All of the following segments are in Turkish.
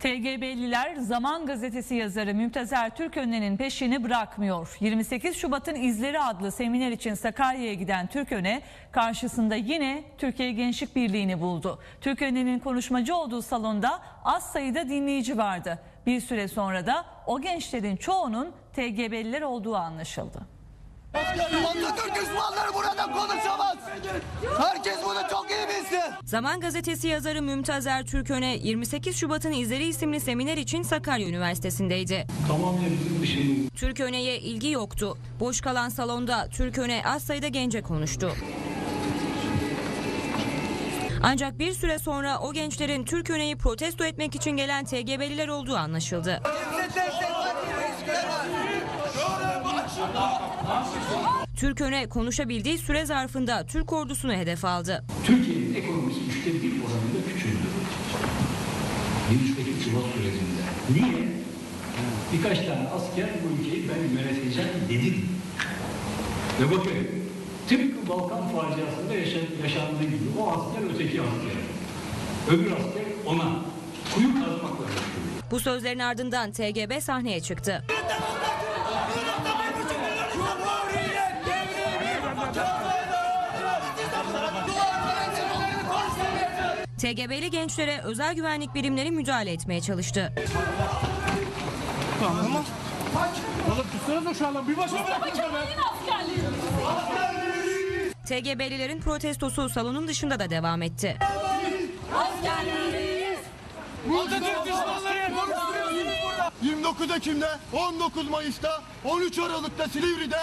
TGB'liler Zaman Gazetesi yazarı Mümtazer Türköne'nin peşini bırakmıyor. 28 Şubat'ın İzleri adlı seminer için Sakarya'ya giden Türköne karşısında yine Türkiye Gençlik Birliği'ni buldu. Türköne'nin konuşmacı olduğu salonda az sayıda dinleyici vardı. Bir süre sonra da o gençlerin çoğunun TGB'liler olduğu anlaşıldı. Atatürk burada konuşamaz. Herkes Zaman Gazetesi yazarı Mümtazer Türköne 28 Şubat'ın İzleri isimli seminer için Sakarya Üniversitesi'ndeydi. Tamamen bizim dışımız. Türköne'ye ilgi yoktu. Boş kalan salonda Türköne az sayıda gence konuştu. Ancak bir süre sonra o gençlerin Türköne'yi protesto etmek için gelen TGB'liler olduğu anlaşıldı. Türköne konuşabildiği süre zarfında Türk ordusunu hedef aldı. Türkiye'nin ekonomisi üçte bir oranında küçüldü. 28 Şubat sürecinde. Niye? Birkaç tane asker bu ülkeyi ben yöneteceğim dedi. Ve bakın tıpkı Balkan faciasında yaşa- yaşandığı gibi o asker öteki asker. Öbür asker ona kuyu kazmakla. Bu sözlerin ardından TGB sahneye çıktı. TGB'li gençlere özel güvenlik birimleri müdahale etmeye çalıştı. TGB'lilerin protestosu salonun dışında da devam etti. Burada. 29 Ekim'de, 19 Mayıs'ta, 13 Aralık'ta Silivri'de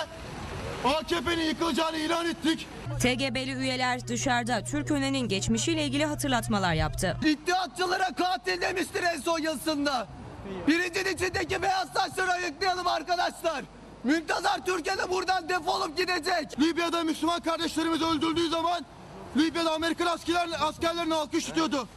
AKP'nin yıkılacağını ilan ettik. TGB'li üyeler dışarıda Türköne'nin geçmişiyle ilgili hatırlatmalar yaptı. İttihatçılara katil demiştir en son yazısında. Birincinin içindeki beyaz saçları ayıklayalım arkadaşlar. Mümtazar Türkiye'de buradan defolup gidecek. Libya'da Müslüman kardeşlerimiz öldürdüğü zaman Libya'da Amerikan askerler, askerlerini alkış tutuyordu.